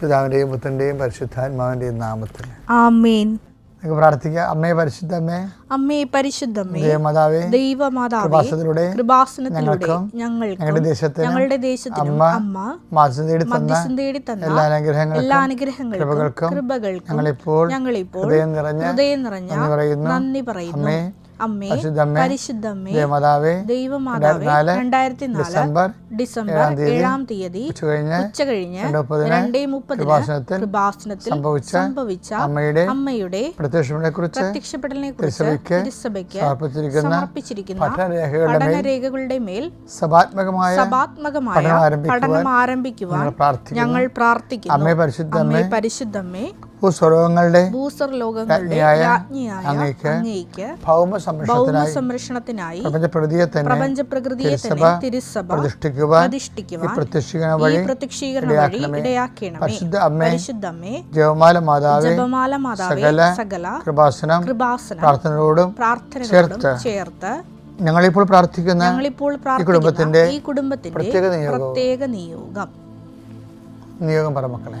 പിതാവിന്റെയും പുത്രന്റെയും പരിശുദ്ധാത്മാവിന്റെയും നാമത്തിൽ. ആമേൻ. നമുക്ക് പ്രാർത്ഥിക്കാം. അമ്മേ പരിശുദ്ധ അമ്മേ പരിശുദ്ധമ്മേ ദേവമാതാവേ ദൈവമാതാവേ കൃപാസനത്തിലൂടെ കൃപാസനത്തിലൂടെ ഞങ്ങൾക്ക് ഞങ്ങളുടെ ദേശത്തിന് ഞങ്ങളുടെ ദേശത്തിനും അമ്മ അമ്മ മാസം തേടി തന്ന തേടി തന്ന എല്ലാ അനുഗ്രഹങ്ങൾക്കും എല്ലാ അനുഗ്രഹങ്ങൾക്കും കൃപകൾക്കും കൃപകൾക്കും ഞങ്ങളിപ്പോൾ ഞങ്ങളിപ്പോൾ ഹൃദയം നിറഞ്ഞ ഹൃദയം നിറഞ്ഞ നന്ദി പറയുന്നു. നന്ദി പറയുന്നു. അമ്മേ പരിശുദ്ധമ്മേ ദേവമാതാവേ ദൈവമാതാവേ രണ്ടായിരത്തി ഡിസംബർ ഡിസംബർ ഏഴാം തീയതി ഉച്ച കഴിഞ്ഞ് രണ്ട് മുപ്പതിന് കൃപാസനത്തിൽ സംഭവിച്ച അമ്മയുടെ അമ്മയുടെ പ്രത്യക്ഷങ്ങളെ കുറിച്ച് പ്രത്യക്ഷപ്പെടലിനെ കുറിച്ച് തിരുസഭയ്ക്ക് സമർപ്പിച്ചിരിക്കുന്ന പഠനരേഖകളുടെ മേൽ സഭാത്മകമായ സഭാത്മകമായ പഠനം ആരംഭിക്കുവാൻ ഞങ്ങൾ പ്രാർത്ഥിക്കുന്നു. അമ്മേ പരിശുദ്ധമ്മേ പരിശുദ്ധമ്മേ ഭൂസ്വരവങ്ങളുടെ ഭൂസർ ലോകങ്ങളുടെ രാജ്ഞിയായ രാജ്ഞിയായ അങ്ങയ്ക്ക് അങ്ങേക്ക് ഭൗമ സംരക്ഷണത്തിനായി സംരക്ഷണത്തിനായി പ്രപഞ്ചപ്രകൃതിയെ തന്നെ പ്രപഞ്ച പ്രകൃതിയെ തന്നെ തിരുസഭ പ്രതിഷ്ഠിക്കുവാൻ ഈ പ്രതിഷ്ഠിക്കുവാൻ പ്രത്യക്ഷീകരണ വഴി പ്രത്യക്ഷീകരണം വഴി ഇടയാക്കണമേ. പരിശുദ്ധ അമ്മേ ജപമാല മാതാവേ ജപമാല മാതാവേ സകല സകല കൃപാസനം കൃപാസനം പ്രാർത്ഥനയോടും ചേർത്ത് ഞങ്ങളിപ്പോൾ പ്രാർത്ഥിക്കുന്ന ഞങ്ങളിപ്പോൾ പ്രാർത്ഥിക്കുന്ന കുടുംബത്തിന്റെ ഈ കുടുംബത്തിന്റെ പ്രത്യേക പ്രത്യേക നിയോഗം. നിയോഗം പറ മക്കളെ.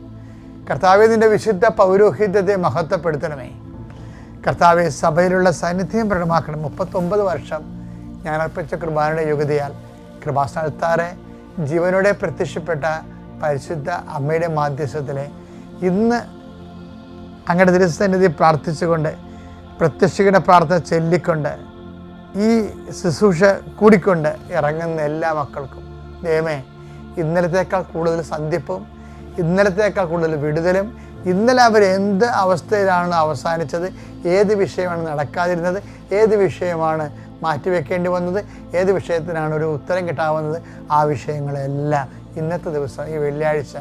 കർത്താവിന്റെ വിശുദ്ധ പൗരോഹിത്യത്തെ മഹത്വപ്പെടുത്തണമേ. കർത്താവെ സഭയിലുള്ള സാന്നിധ്യം പ്രകടമാക്കണം മുപ്പത്തൊമ്പത് വർഷം ഞാൻ അർപ്പിച്ച കൃപാനയുടെ യോഗ്യതയാൽ കൃപാസ്ഥാനത്താറെ ജീവനോടെ പ്രത്യക്ഷപ്പെട്ട പരിശുദ്ധ അമ്മയുടെ മാധ്യസ്ഥത്തിലെ ഇന്ന് അങ്ങയുടെ തിരുസന്നിധി പ്രാർത്ഥിച്ചുകൊണ്ട് പ്രത്യക്ഷയുടെ പ്രാർത്ഥന ചൊല്ലിക്കൊണ്ട് ഈ ശുശ്രൂഷ കൂടിക്കൊണ്ട് ഇറങ്ങുന്ന എല്ലാ മക്കൾക്കും. ദൈവമേ ഇന്നലത്തേക്കാൾ കൂടുതൽ സന്ധിപ്പും ഇന്നലത്തേക്കാൾ കൂടുതൽ വിടുതലും. ഇന്നലെ അവർ എന്ത് അവസ്ഥയിലാണ് അവസാനിച്ചത്? ഏത് വിഷയമാണ് നടക്കാതിരുന്നത്? ഏത് വിഷയമാണ് മാറ്റിവെക്കേണ്ടി വന്നത്? ഏത് വിഷയത്തിനാണ് ഒരു ഉത്തരം കിട്ടാവുന്നത്? ആ വിഷയങ്ങളെല്ലാം ഇന്നത്തെ ദിവസം ഈ വെള്ളിയാഴ്ച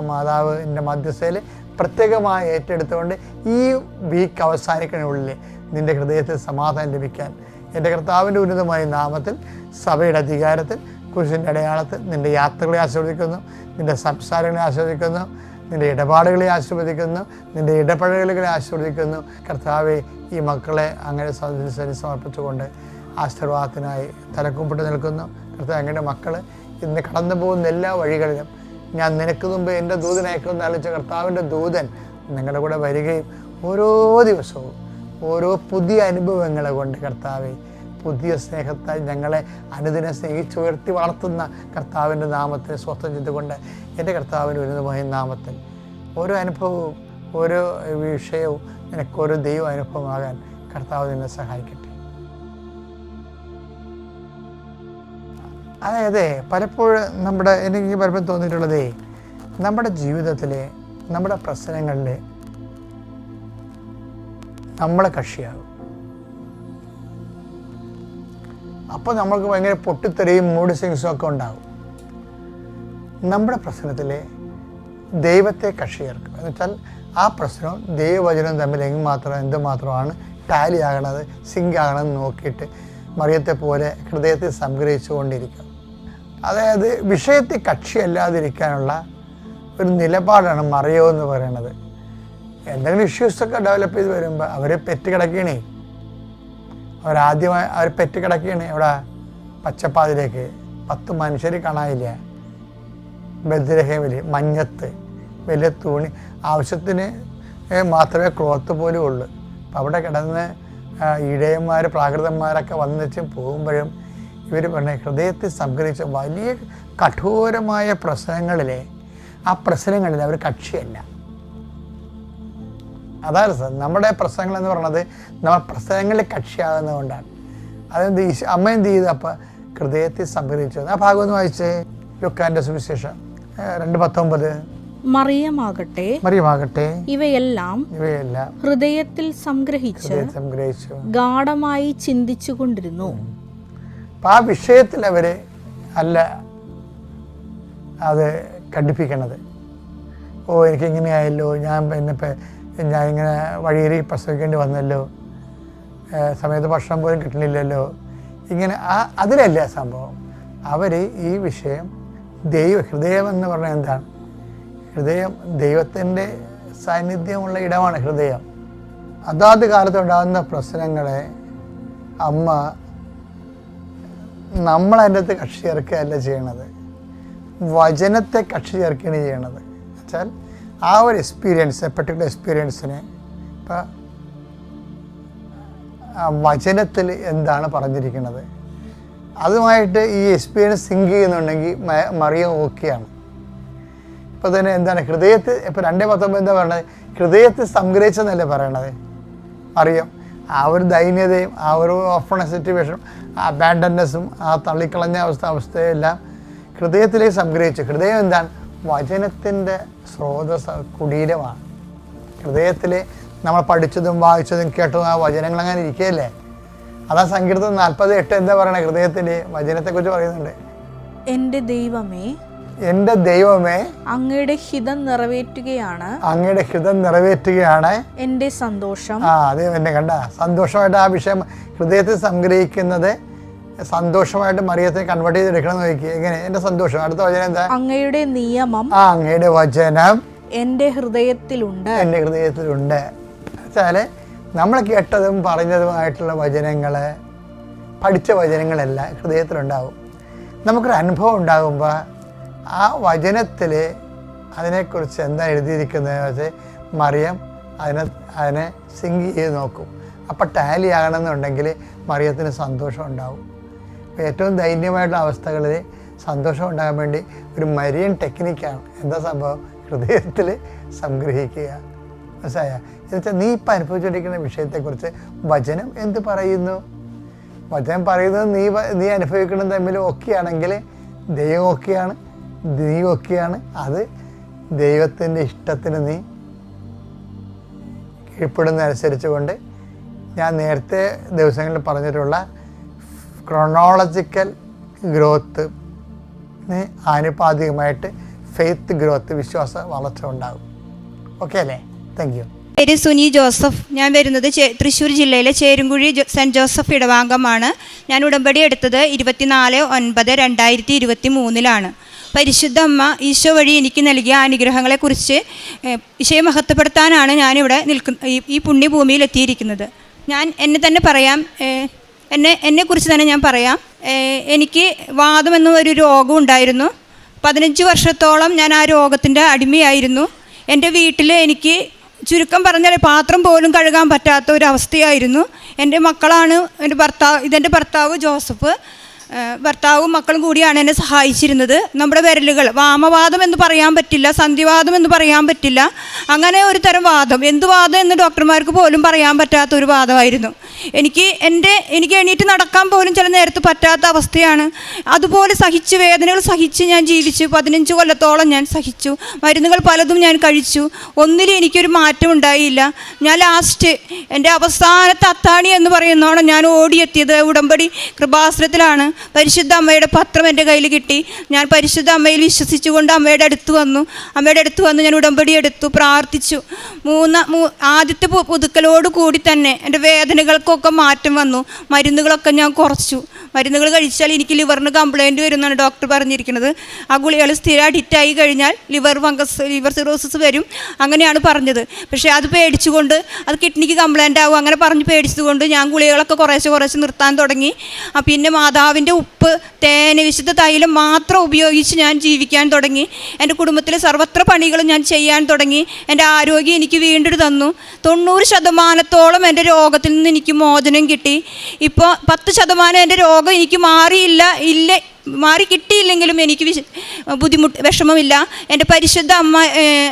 മാതാവിന്റെ മധ്യസ്ഥയിൽ പ്രത്യേകമായി ഏറ്റെടുത്തുകൊണ്ട് ഈ വീക്ക് അവസാനിക്കുന്നതിനുള്ളിൽ നിന്റെ ഹൃദയത്തിൽ സമാധാനം ലഭിക്കാൻ എന്റെ കർത്താവിന്റെ ഉന്നതമായ നാമത്തിൽ സഭയുടെ അധികാരത്തിൽ കുരിശിന്റെ അടയാളത്തിൽ നിന്റെ യാത്രകളെ ആസ്വദിക്കുന്നു നിന്റെ സംസാരങ്ങളെ ആസ്വദിക്കുന്നു നിന്റെ ഇടപാടുകളെ ആസ്വദിക്കുന്നു നിന്റെ ഇടപഴകലുകളെ ആസ്വദിക്കുന്നു. കർത്താവെ ഈ മക്കളെ അങ്ങനെ സമർപ്പിച്ചുകൊണ്ട് ആശീർവാദത്തിനായി തലക്കുമ്പിട്ട് നിൽക്കുന്നു. കർത്താവ് അങ്ങയുടെ മക്കൾ ഇന്ന് കടന്നു പോകുന്ന എല്ലാ വഴികളിലും ഞാൻ നിനക്ക് മുമ്പ് എന്റെ ദൂതൻ ആലോചിച്ച കർത്താവിന്റെ ദൂതൻ നിങ്ങളുടെ കൂടെ വരികയും ഓരോ ദിവസവും ഓരോ പുതിയ അനുഭവങ്ങളെ കൊണ്ട് കർത്താവെ പുതിയ സ്നേഹത്താൽ ഞങ്ങളെ അനുദിനം സ്നേഹിച്ച് ഉയർത്തി വളർത്തുന്ന കർത്താവിന്റെ നാമത്തെ സ്വസ്ഥം ചെയ്തുകൊണ്ട് എന്റെ കർത്താവിന്റെ ഉന്നതമായ നാമത്തിൽ ഓരോ അനുഭവവും ഓരോ വിഷയവും നിനക്ക് ഓരോ ദൈവ അനുഭവമാകാൻ കർത്താവ് നിന്നെ സഹായിക്കട്ടെ. അതായത് പലപ്പോഴും നമ്മുടെ എനിക്ക് പലപ്പോഴും തോന്നിയിട്ടുള്ളതേ നമ്മുടെ ജീവിതത്തിലെ നമ്മുടെ പ്രശ്നങ്ങളിൽ നമ്മളെ കക്ഷിയാകും. അപ്പോൾ നമ്മൾക്ക് ഭയങ്കര പൊട്ടിത്തെറിയും മൂഡ് സ്വിങ്സും ഒക്കെ ഉണ്ടാകും. നമ്മുടെ പ്രശ്നത്തിലെ ദൈവത്തെ കക്ഷി ചേർക്കും എന്ന് വെച്ചാൽ ആ പ്രശ്നവും ദൈവവചനവും തമ്മിൽ എങ്ങ് മാത്രം എന്തുമാത്രമാണ് ടാലി ആകണത് സിങ്ക് ആകണമെന്ന് നോക്കിയിട്ട് മറിയത്തെ പോലെ ഹൃദയത്തെ സംഗ്രഹിച്ചുകൊണ്ടിരിക്കും അതായത് വിഷയത്തെ കക്ഷിയല്ലാതിരിക്കാനുള്ള ഒരു നിലപാടാണ് മറിയോ എന്ന് പറയണത് എന്തെങ്കിലും ഇഷ്യൂസൊക്കെ ഡെവലപ്പ് ചെയ്ത് വരുമ്പോൾ അവരെ പെറ്റ് കിടക്കണേ. അവരാദ്യമായി അവർ പെറ്റ് കിടക്കുകയാണ് ഇവിടെ പച്ചപ്പാതിലേക്ക്. പത്ത് മനുഷ്യർ കാണാനില്ല? ബദ്രഹേമിൽ മഞ്ഞത്ത് വലിയ തുണി. ആവശ്യത്തിന് മാത്രമേ ക്ലോത്ത് പോലും ഉള്ളൂ. അപ്പം അവിടെ കിടന്ന് ഇടയന്മാർ പ്രാകൃതന്മാരൊക്കെ വന്നിച്ച് പോകുമ്പോഴും ഇവർ പറഞ്ഞ ഹൃദയത്തിൽ സംഗ്രഹിച്ച വലിയ കഠോരമായ പ്രശ്നങ്ങളിലെ ആ പ്രശ്നങ്ങളിൽ അവർ കക്ഷിയല്ല. അതാണ് സർ നമ്മുടെ പ്രശ്നങ്ങൾ എന്ന് പറയുന്നത് നമ്മൾ പ്രശ്നങ്ങളിൽ കക്ഷിയാകുന്നതുകൊണ്ടാണ് അതെന്ത് അമ്മ എന്ത് ചെയ്തു? അപ്പം ഹൃദയത്തിൽ സംഗ്രഹിച്ചു. ആ ഭാഗം ഒന്ന് വായിച്ചേ. ലുക്കാന്റെ സുവിശേഷം രണ്ട് പത്തൊമ്പത്. മറിയമാകട്ടെ. മറിയമാകട്ടെ. ഇവയെല്ലാം ഇവയെല്ലാം ഹൃദയത്തിൽ സംഗ്രഹിച്ച് സംഗ്രഹിച്ചു. ഗാഠമായി ചിന്തിച്ചു കൊണ്ടിരുന്നു. അപ്പം ആ വിഷയത്തിൽ അവർ അല്ല അത് ഘടിപ്പിക്കണത് ഓ എനിക്ക് ഇങ്ങനെയായല്ലോ ഞാൻ പിന്നെ ഞാൻ ഇങ്ങനെ വഴിയേറി പ്രസവിക്കേണ്ടി വന്നല്ലോ സമയത്ത് ഭക്ഷണം പോലും കിട്ടണില്ലല്ലോ ഇങ്ങനെ ആ അതിലല്ല സംഭവം. അവർ ഈ വിഷയം ദൈവ ഹൃദയം എന്ന് പറഞ്ഞാൽ എന്താണ്? ഹൃദയം ദൈവത്തിന്റെ സാന്നിധ്യമുള്ള ഇടമാണ് ഹൃദയം. അതാത് കാലത്തുണ്ടാകുന്ന പ്രശ്നങ്ങളെ അമ്മ നമ്മളതിന്റെ അകത്ത് കക്ഷി ചേർക്കുകയല്ല ചെയ്യണത്. വചനത്തെ കക്ഷി ചേർക്കുകയാണ് ചെയ്യണത്. വെച്ചാൽ ആ ഒരു എക്സ്പീരിയൻസ് പെർട്ടിക്കുലർ എക്സ്പീരിയൻസിനെ ഇപ്പം വചനത്തിൽ എന്താണ് പറഞ്ഞിരിക്കുന്നത്? അതുമായിട്ട് ഈ എക്സ്പീരിയൻസ് സിങ്ക് ചെയ്യുന്നുണ്ടെങ്കിൽ മറിയ മറിയം ഓക്കെയാണ് ഇപ്പോൾ തന്നെ എന്താണ് ഹൃദയത്തിൽ ഇപ്പോൾ രണ്ടേ പത്തൊമ്പത് എന്താ പറയണത്? ഹൃദയത്തിൽ സംഗ്രഹിച്ചെന്നല്ലേ പറയണത്? അറിയാം ആ ഒരു ദൈന്യതയും ആ ഒരു ഓഫണ സിറ്റുവേഷനും ആ അബാൻഡൻനെസ്സും ആ തള്ളിക്കളഞ്ഞ അവസ്ഥ അവസ്ഥയെല്ലാം ഹൃദയത്തിലേക്ക് സംഗ്രഹിച്ചു. ഹൃദയം എന്താണ്? വചനത്തിന്റെ സ്രോതസ് കുടീരമാണ്. ഹൃദയത്തിൽ നമ്മൾ പഠിച്ചതും വായിച്ചതും കേട്ടതും ആ വചനങ്ങൾ അങ്ങനെ ഇരിക്കുകയല്ലേ? അതാ സങ്കീർത്തം നാൽപ്പത് എട്ട് എന്താ പറയണേ? ഹൃദയത്തിൽ വചനത്തെക്കുറിച്ച് പറയുന്നുണ്ട്. എന്റെ ദൈവമേ എന്റെ ദൈവമേ അങ്ങയുടെ ഹിതം നിറവേറ്റുകയാണ്. അങ്ങയുടെ ഹിതം നിറവേറ്റുകയാണ്. എന്റെ സന്തോഷം. ആ അത് എന്നെ കണ്ട സന്തോഷമായിട്ട് ആ വിഷയം ഹൃദയത്തിൽ സംഗ്രഹിക്കുന്നത് സന്തോഷമായിട്ട് മറിയത്തെ കൺവേർട്ട് ചെയ്തെടുക്കണം നോക്കി എങ്ങനെ? എന്റെ സന്തോഷം. അടുത്ത വചനം എന്താ? അങ്ങയുടെ നിയമം ആ അങ്ങയുടെ വചനം എന്റെ ഹൃദയത്തിലുണ്ട്. എന്റെ ഹൃദയത്തിലുണ്ട്. വെച്ചാൽ നമ്മൾ കേട്ടതും പറഞ്ഞതുമായിട്ടുള്ള വചനങ്ങൾ പഠിച്ച വചനങ്ങളെല്ലാം ഹൃദയത്തിലുണ്ടാവും. നമുക്കൊരു അനുഭവം ഉണ്ടാകുമ്പോൾ ആ വചനത്തിൽ അതിനെക്കുറിച്ച് എന്താ എഴുതിയിരിക്കുന്നത് വെച്ചാൽ മറിയം അതിനെ അതിനെ സിങ്ക് ചെയ്ത് നോക്കും. അപ്പം ടാലി ആകണമെന്നുണ്ടെങ്കിൽ മറിയത്തിന് സന്തോഷം ഉണ്ടാവും. അപ്പോൾ ഏറ്റവും ദൈന്യമായിട്ടുള്ള അവസ്ഥകളിൽ സന്തോഷം ഉണ്ടാകാൻ വേണ്ടി ഒരു മരിയൻ ടെക്നിക്കാണ്. എന്താ സംഭവം? ഹൃദയത്തിൽ സംഗ്രഹിക്കുക. മനസ്സിലായ? എന്നുവെച്ചാൽ നീ ഇപ്പം അനുഭവിച്ചുകൊണ്ടിരിക്കുന്ന വിഷയത്തെക്കുറിച്ച് വചനം എന്ത് പറയുന്നു? വചനം പറയുന്നത് നീ നീ അനുഭവിക്കുന്നത് തമ്മിൽ ഒക്കെയാണെങ്കിൽ ദൈവം ഒക്കെയാണ് നീ ഒക്കെയാണ്. അത് ദൈവത്തിന്റെ ഇഷ്ടത്തിന് നീ കീഴ്പ്പെടുന്നതനുസരിച്ച് കൊണ്ട് ഞാൻ നേരത്തെ ദിവസങ്ങളിൽ പറഞ്ഞിട്ടുള്ള ക്രൊണോളജിക്കൽ ഗ്രോത്ത് ആനുപാതികമായിട്ട് ഫെയ്ത്ത് ഗ്രോത്ത് വിശ്വാസ വളർച്ച ഉണ്ടാകും. ഓക്കെ അല്ലേ? താങ്ക് യു പേര് സുനി ജോസഫ്. ഞാൻ വരുന്നത് തൃശ്ശൂർ ജില്ലയിലെ ചേരുംകുഴി ജോ- സെന്റ് ജോസഫ് ഇടവാംഗമാണ്. ഞാൻ ഉടമ്പടി എടുത്തത് ഇരുപത്തിനാല് ഒൻപത് രണ്ടായിരത്തി ഇരുപത്തി മൂന്നിലാണ് പരിശുദ്ധ അമ്മ ഈശോ വഴി എനിക്ക് നൽകിയ അനുഗ്രഹങ്ങളെക്കുറിച്ച് ഈശോയെ മഹത്വപ്പെടുത്താനാണ് ഞാനിവിടെ നിൽക്കുന്ന ഈ- പുണ്യഭൂമിയിൽ എത്തിയിരിക്കുന്നത് ഞാൻ എന്നെ തന്നെ പറയാം എന്നെ എന്നെക്കുറിച്ച് തന്നെ ഞാൻ പറയാം. എനിക്ക് വാദമെന്ന ഒരു രോഗം ഉണ്ടായിരുന്നു. പതിനഞ്ച് വർഷത്തോളം ഞാൻ ആ രോഗത്തിന്റെ അടിമയായിരുന്നു. എന്റെ വീട്ടിൽ എനിക്ക് ചുരുക്കം പറഞ്ഞാൽ പാത്രം പോലും കഴുകാൻ പറ്റാത്ത ഒരു അവസ്ഥയായിരുന്നു. എന്റെ മക്കളാണ് എന്റെ ഭർത്താവ് ഇതെന്റെ ഭർത്താവ് ജോസഫ്. ഭർത്താവും മക്കളും കൂടിയാണ് എന്നെ സഹായിച്ചിരുന്നത്. നമ്മുടെ വിരലുകൾ വാമവാദം എന്ന് പറയാൻ പറ്റില്ല സന്ധിവാദം എന്ന് പറയാൻ പറ്റില്ല. അങ്ങനെ ഒരു തരം വാദം എന്ത് വാദം എന്ന് ഡോക്ടർമാർക്ക് പോലും പറയാൻ പറ്റാത്ത ഒരു വാദമായിരുന്നു. എനിക്ക് എന്റെ എനിക്ക് എണീറ്റ് നടക്കാൻ പോലും ചില നേരത്ത് പറ്റാത്ത അവസ്ഥയാണ്. അതുപോലെ സഹിച്ച് വേദനകൾ സഹിച്ച് ഞാൻ ജീവിച്ചു. പതിനഞ്ച് കൊല്ലത്തോളം ഞാൻ സഹിച്ചു. മരുന്നുകൾ പലതും ഞാൻ കഴിച്ചു. ഒന്നിലും എനിക്കൊരു മാറ്റം ഉണ്ടായില്ല. ഞാൻ ലാസ്റ്റ് എന്റെ അവസാനത്തെ അത്താണി എന്ന് പറയുന്നോണം ഞാൻ ഓടിയെത്തിയത് ഉടമ്പടി കൃപാസനത്തിലാണ്. പരിശുദ്ധ അമ്മയുടെ പത്രം എന്റെ കയ്യിൽ കിട്ടി. ഞാൻ പരിശുദ്ധ അമ്മയിൽ വിശ്വസിച്ചുകൊണ്ട് അമ്മയുടെ അടുത്ത് വന്നു. അമ്മയുടെ അടുത്ത് വന്ന് ഞാൻ ഉടമ്പടി എടുത്തു പ്രാർത്ഥിച്ചു. മൂന്ന ആദ്യത്തെ പുതുക്കലോട് കൂടി തന്നെ എന്റെ വേദനകൾക്കൊക്കെ മാറ്റം വന്നു. മരുന്നുകളൊക്കെ ഞാൻ കുറച്ചു. മരുന്നുകൾ കഴിച്ചാൽ എനിക്ക് ലിവറിന് കംപ്ലൈന്റ് വരുമെന്നാണ് ഡോക്ടർ പറഞ്ഞിരിക്കുന്നത്. ആ ഗുളികൾ സ്ഥിരം അഡിക്റ്റായി കഴിഞ്ഞാൽ ലിവർ ഫംഗസ് ലിവർ സിറോസിസ് വരും. അങ്ങനെയാണ് പറഞ്ഞത്. പക്ഷേ അത് പേടിച്ചുകൊണ്ട് അത് കിഡ്നിക്ക് കംപ്ലൈന്റ് ആവും. അങ്ങനെ പറഞ്ഞ് പേടിച്ചതുകൊണ്ട് ഞാൻ ഗുളികളൊക്കെ കുറേശ്ശെ കുറേശ്ശെ നിർത്താൻ തുടങ്ങി. പിന്നെ മാതാവിന്റെ ഉപ്പ് തേന് വിശുദ്ധ തൈലം മാത്രം ഉപയോഗിച്ച് ഞാൻ ജീവിക്കാൻ തുടങ്ങി. എന്റെ കുടുംബത്തിലെ സർവത്ര പണികളും ഞാൻ ചെയ്യാൻ തുടങ്ങി. എന്റെ ആരോഗ്യം എനിക്ക് വീണ്ടും തന്നു. തൊണ്ണൂറ് ശതമാനത്തോളം എന്റെ രോഗത്തിൽ നിന്ന് എനിക്ക് മോചനം കിട്ടി. ഇപ്പോൾ പത്ത് ശതമാനം എന്റെ രോഗം എനിക്ക് മാറിയില്ല ഇല്ല മാറി കിട്ടിയില്ലെങ്കിലും എനിക്ക് വിശ ബുദ്ധിമുട്ട് വിഷമമില്ല. എന്റെ പരിശുദ്ധ അമ്മ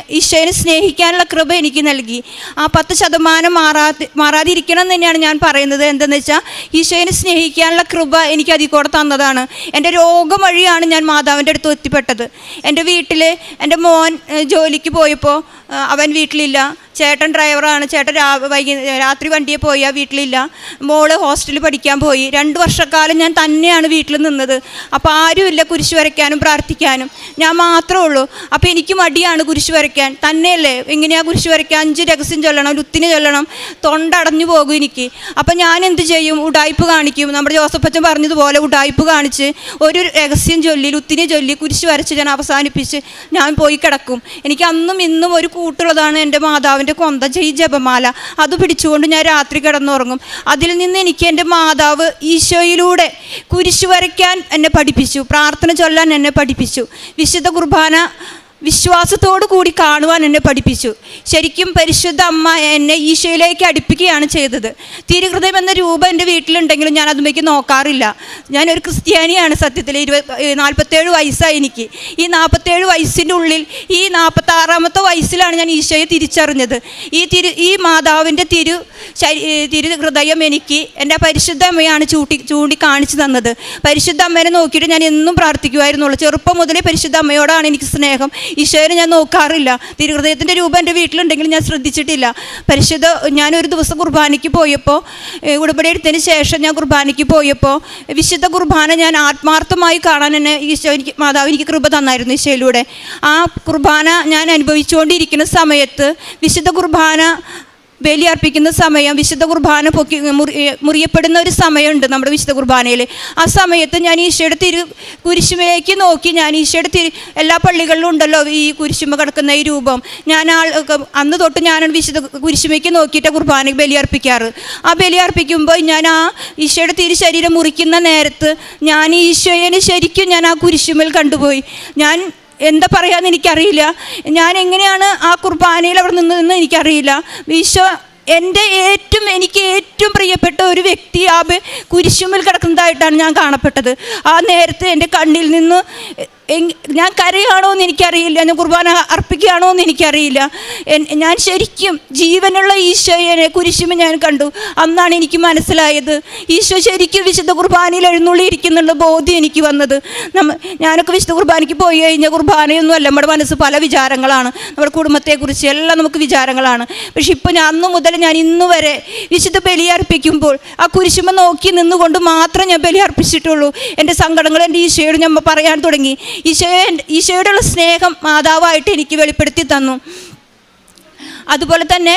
ഈശോയെ സ്നേഹിക്കാനുള്ള കൃപ എനിക്ക് നൽകി. ആ പത്ത് ശതമാനം മാറാതെ മാറാതിരിക്കണം എന്ന് തന്നെയാണ് ഞാൻ പറയുന്നത്. എന്തെന്ന് വെച്ചാൽ ഈശോയെ സ്നേഹിക്കാനുള്ള കൃപ എനിക്ക് അതിൽ കൂടെ തന്നതാണ്. എന്റെ രോഗം വഴിയാണ് ഞാൻ മാതാവിന്റെ അടുത്ത് എത്തിപ്പെട്ടത്. എന്റെ വീട്ടിൽ എന്റെ മോൻ ജോലിക്ക് പോയപ്പോൾ അവൻ വീട്ടിലില്ല. ചേട്ടൻ ഡ്രൈവറാണ്. ചേട്ടൻ വൈകി രാത്രി വണ്ടിയെ പോയി ആ വീട്ടിലില്ല. മോൾ ഹോസ്റ്റലിൽ പഠിക്കാൻ പോയി. രണ്ട് വർഷക്കാലം ഞാൻ തന്നെയാണ് വീട്ടിൽ നിന്നത്. അപ്പോൾ ആരുമില്ല കുരിശ് വരയ്ക്കാനും പ്രാർത്ഥിക്കാനും. ഞാൻ മാത്രമേ ഉള്ളൂ. അപ്പോൾ എനിക്ക് മടിയാണ് കുരിശ് വരയ്ക്കാൻ. തന്നെയല്ലേ? എങ്ങനെയാണ് കുരിശ് വരയ്ക്കാൻ? അഞ്ച് രഹസ്യം ചൊല്ലണം ലുത്തിന് ചൊല്ലണം. തൊണ്ടടഞ്ഞു പോകും എനിക്ക്. അപ്പോൾ ഞാൻ എന്ത് ചെയ്യും? ഉടായ്പ് കാണിക്കും. നമ്മുടെ ജോസഫച്ചൻ പറഞ്ഞതുപോലെ ഉടായ്പ് കാണിച്ച് ഒരു രഹസ്യം ചൊല്ലി ലുത്തിനെ ചൊല്ലി കുരിശ് വരച്ച് ഞാൻ അവസാനിപ്പിച്ച് ഞാൻ പോയി കിടക്കും. എനിക്ക് അന്നും ഇന്നും ഒരു കൂട്ടുള്ളതാണ് എന്റെ മാതാവിന്റെ കൊന്ത. ചെയ് ജപമാല. അത് പിടിച്ചുകൊണ്ട് ഞാൻ രാത്രി കിടന്നുറങ്ങും. അതിൽ നിന്ന് എനിക്ക് എന്റെ മാതാവ് ഈശോയിലൂടെ കുരിശു വരയ്ക്കാൻ എന്നെ പഠിപ്പിച്ചു. പ്രാർത്ഥന ചൊല്ലാൻ എന്നെ പഠിപ്പിച്ചു. വിശുദ്ധ കുർബാന വിശ്വാസത്തോടു കൂടി കാണുവാൻ എന്നെ പഠിപ്പിച്ചു. ശരിക്കും പരിശുദ്ധ അമ്മ എന്നെ ഈശോയിലേക്ക് അടുപ്പിക്കുകയാണ് ചെയ്തത്. തിരുഹൃദയം എന്ന രൂപം എന്റെ വീട്ടിലുണ്ടെങ്കിലും ഞാൻ അതുമേക്ക് നോക്കാറില്ല. ഞാനൊരു ക്രിസ്ത്യാനിയാണ് സത്യത്തിൽ. ഇരുപത് നാൽപ്പത്തേഴ് വയസ്സായി എനിക്ക്. ഈ നാൽപ്പത്തേഴ് വയസ്സിന്റെ ഉള്ളിൽ ഈ നാൽപ്പത്താറാമത്തെ വയസ്സിലാണ് ഞാൻ ഈശോയെ തിരിച്ചറിഞ്ഞത്. ഈ തിരു ഈ മാതാവിന്റെ തിരു തിരു ഹൃദയം എനിക്ക് എന്റെ പരിശുദ്ധ അമ്മയാണ് ചൂണ്ടി ചൂണ്ടി കാണിച്ചു തന്നത്. പരിശുദ്ധ അമ്മേനെ നോക്കിയിട്ട് ഞാൻ എന്നും പ്രാർത്ഥിക്കുമായിരുന്നുള്ളൂ. ചെറുപ്പം മുതലേ പരിശുദ്ധ അമ്മയോടാണ് എനിക്ക് സ്നേഹം. ഈശോയെ ഞാൻ നോക്കാറില്ല. തിരുഹൃദയത്തിന്റെ രൂപം എന്റെ വീട്ടിലുണ്ടെങ്കിൽ ഞാൻ ശ്രദ്ധിച്ചിട്ടില്ല. പരിശുദ്ധ ഞാനൊരു ദിവസം കുർബാനയ്ക്ക് പോയപ്പോൾ ഉടമ്പടി എടുത്തതിന് ശേഷം ഞാൻ കുർബാനയ്ക്ക് പോയപ്പോൾ വിശുദ്ധ കുർബാന ഞാൻ ആത്മാർത്ഥമായി കാണാൻ എന്നെ ഈശോ എനിക്ക് മാതാവ് എനിക്ക് കൃപ തന്നായിരുന്നു ഈശോയിലൂടെ. ആ കുർബാന ഞാൻ അനുഭവിച്ചുകൊണ്ടിരിക്കുന്ന സമയത്ത് വിശുദ്ധ കുർബാന ബലി അർപ്പിക്കുന്ന സമയം വിശുദ്ധ കുർബാന പൊക്കി മുറിയപ്പെടുന്ന ഒരു സമയമുണ്ട് നമ്മുടെ വിശുദ്ധ കുർബാനയിൽ. ആ സമയത്ത് ഞാൻ ഈശോയുടെ തിരു കുരിശുമയിലേക്ക് നോക്കി ഞാൻ ഈശോയുടെ തിരു എല്ലാ പള്ളികളിലും ഉണ്ടല്ലോ ഈ കുരിശുമ കിടക്കുന്ന ഈ രൂപം. ഞാൻ ആൾ അന്ന് തൊട്ട് ഞാൻ വിശുദ്ധ കുരിശുമയ്ക്ക് നോക്കിയിട്ട് കുർബാനയ്ക്ക് ബലി അർപ്പിക്കാറ് ആ ബലിയർപ്പിക്കുമ്പോൾ ഞാൻ ആ ഈശോയുടെ തിരു ശരീരം മുറിക്കുന്ന നേരത്ത് ഞാൻ ഈശോയെ ശരിക്കും ഞാൻ ആ കുരിശുമേൽ കണ്ടുപോയി. ഞാൻ എന്താ പറയാന്ന് എനിക്കറിയില്ല. ഞാൻ എങ്ങനെയാണ് ആ കുർബാനയിൽ അവിടെ നിന്നതെന്ന് എനിക്കറിയില്ല. ഈശോ എന്റെ ഏറ്റവും എനിക്ക് ഏറ്റവും പ്രിയപ്പെട്ട ഒരു വ്യക്തി ആ കുരിശുമ്പിൽ കിടക്കുന്നതായിട്ടാണ് ഞാൻ കാണപ്പെട്ടത്. ആ നേരത്തെ എന്റെ കണ്ണിൽ നിന്ന് ഞാൻ കരയാണോ എന്ന് എനിക്കറിയില്ല. ഞാൻ കുർബാന അർപ്പിക്കുകയാണോ എന്ന് എനിക്കറിയില്ല. ഞാൻ ശരിക്കും ജീവനുള്ള ഈശോയെ കുരിശുമ ഞാൻ കണ്ടു. അന്നാണ് എനിക്ക് മനസ്സിലായത്. ഈശോ ശരിക്കും വിശുദ്ധ കുർബാനയിൽ എഴുന്നള്ളിയിരിക്കുന്നുള്ള ബോധ്യം എനിക്ക് വന്നത്. നമ്മ ഞാനൊക്കെ വിശുദ്ധ കുർബാനയ്ക്ക് പോയി കഴിഞ്ഞാൽ കുർബാനയൊന്നും അല്ല. നമ്മുടെ മനസ്സ് പല വിചാരങ്ങളാണ്. നമ്മുടെ കുടുംബത്തെക്കുറിച്ച് എല്ലാം നമുക്ക് വിചാരങ്ങളാണ്. പക്ഷെ ഇപ്പോൾ ഞാൻ അന്ന് മുതൽ ഞാൻ ഇന്ന് വരെ വിശുദ്ധ ബലി അർപ്പിക്കുമ്പോൾ ആ കുരിശുമ നോക്കി നിന്നുകൊണ്ട് മാത്രം ഞാൻ ബലി അർപ്പിച്ചിട്ടുള്ളൂ. എന്റെ സങ്കടങ്ങൾ എന്റെ ഈശോയോട് ഞാൻ പറയാൻ തുടങ്ങി. ഈശോയെ ഈശോയോടുള്ള സ്നേഹം മാതാവായിട്ട് എനിക്ക് വെളിപ്പെടുത്തി തന്നു. അതുപോലെ തന്നെ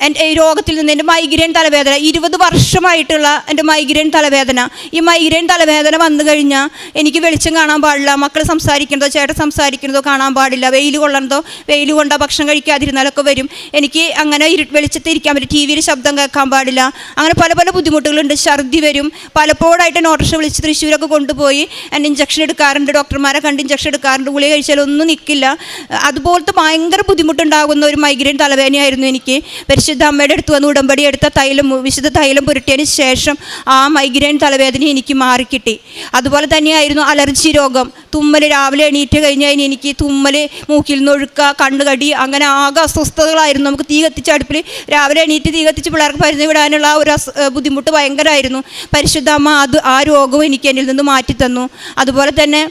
എന്റെ ഈ രോഗത്തിൽ നിന്ന് എന്റെ മൈഗ്രെയിൻ തലവേദന ഇരുപത് വർഷമായിട്ടുള്ള എന്റെ മൈഗ്രെയിൻ തലവേദന. ഈ മൈഗ്രെയിൻ തലവേദന വന്നു കഴിഞ്ഞാൽ എനിക്ക് വെളിച്ചം കാണാൻ പാടില്ല. മക്കൾ സംസാരിക്കുന്നതോ ചേട്ടൻ സംസാരിക്കുന്നതോ കാണാൻ പാടില്ല. വെയിൽ കൊള്ളണതോ വെയിൽ കൊണ്ട ഭക്ഷണം കഴിക്കാതിരുന്നാലൊക്കെ വരും. എനിക്ക് അങ്ങനെ ഇരു വെളിച്ചത്തിൽ ഇരിക്കാൻ പറ്റും ടി വിയിൽ ശബ്ദം കേൾക്കാൻ പാടില്ല. അങ്ങനെ പല പല ബുദ്ധിമുട്ടുകളുണ്ട്. ഛർദി വരും. പലപ്പോഴായിട്ട് എന്നെ ഓട്ടോറിക്ഷ വിളിച്ച് തൃശ്ശൂരൊക്കെ കൊണ്ടുപോയി എന്റെ ഇഞ്ചക്ഷൻ എടുക്കാറുണ്ട്. ഡോക്ടർമാരെ കണ്ട് ഇഞ്ചക്ഷൻ എടുക്കാറുണ്ട്. ഗുളിക കഴിച്ചാലൊന്നും നിൽക്കില്ല. അതുപോലത്തെ ഭയങ്കര ബുദ്ധിമുട്ടുണ്ടാകുന്ന ഒരു മൈഗ്രെയിൻ തലവേദനയായിരുന്നു എനിക്ക്. പരിശുദ്ധ അമ്മയുടെ അടുത്ത് വന്ന് ഉടമ്പടി എടുത്ത തൈലം വിശുദ്ധ തൈലം പുരട്ടിയതിന് ശേഷം ആ മൈഗ്രെയിൻ തലവേദന എനിക്ക് മാറിക്കിട്ടി. അതുപോലെ തന്നെയായിരുന്നു അലർജി രോഗം. തുമ്മൽ രാവിലെ എണീറ്റ് കഴിഞ്ഞാൽ എനിക്ക് തുമ്മൽ മൂക്കിൽ നിന്ന് ഒഴുക്കുക കണ്ണുകടി അങ്ങനെ ആകെ അസ്വസ്ഥതകളായിരുന്നു. നമുക്ക് തീ കത്തിച്ച അടുപ്പിൽ രാവിലെ എണീറ്റ് തീ കത്തിച്ച് പിള്ളേർക്ക് മരുന്ന് വിടാനുള്ള ഒരു ബുദ്ധിമുട്ട് ഭയങ്കരമായിരുന്നു പരിശുദ്ധ അമ്മ അത് ആ രോഗവും എനിക്ക് എന്നിൽ നിന്ന് മാറ്റി തന്നു അതുപോലെ തന്നെ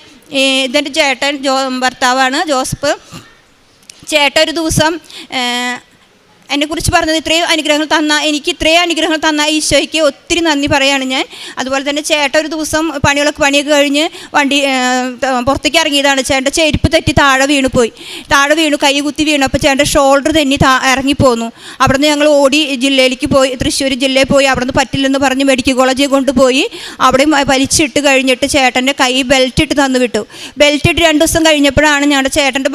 ഇതെന്റെ ചേട്ടൻ ജോ ഭർത്താവാണ് ജോസഫ്. ചേട്ടൻ ഒരു ദിവസം എന്നെക്കുറിച്ച് പറഞ്ഞത് ഇത്രയും അനുഗ്രഹങ്ങൾ തന്ന എനിക്ക് ഇത്രയും അനുഗ്രഹങ്ങൾ തന്ന ഈശോയ്ക്ക് ഒത്തിരി നന്ദി പറയാണ് ഞാൻ. അതുപോലെ തന്നെ ചേട്ട ഒരു ദിവസം പണികളൊക്കെ പണിയൊക്കെ കഴിഞ്ഞ് വണ്ടി പുറത്തേക്ക് ഇറങ്ങിയതാണ്. ചേട്ടന്റെ ചെരുപ്പ് തെറ്റി താഴെ വീണു പോയി. താഴെ വീണു കൈ കുത്തി വീണു. അപ്പോൾ ചേട്ടന്റെ ഷോൾഡർ തെന്നി ഇറങ്ങി ഇറങ്ങിപ്പോന്നു അവിടെ നിന്ന് ഞങ്ങൾ ഓടി ജില്ലയിലേക്ക് പോയി തൃശ്ശൂർ ജില്ലയിൽ പോയി. അവിടെ നിന്ന് പറ്റില്ലെന്ന് പറഞ്ഞ് മെഡിക്കൽ കോളേജിൽ കൊണ്ടുപോയി. അവിടെ വലിച്ചിട്ട് കഴിഞ്ഞിട്ട് ചേട്ടന്റെ കൈ ബെൽറ്റ് ഇട്ട് തന്നു വിട്ടു. ബെൽറ്റ് ഇട്ട് രണ്ട് ദിവസം കഴിഞ്ഞപ്പോഴാണ് ഞങ്ങളുടെ ചേട്ടന്റെ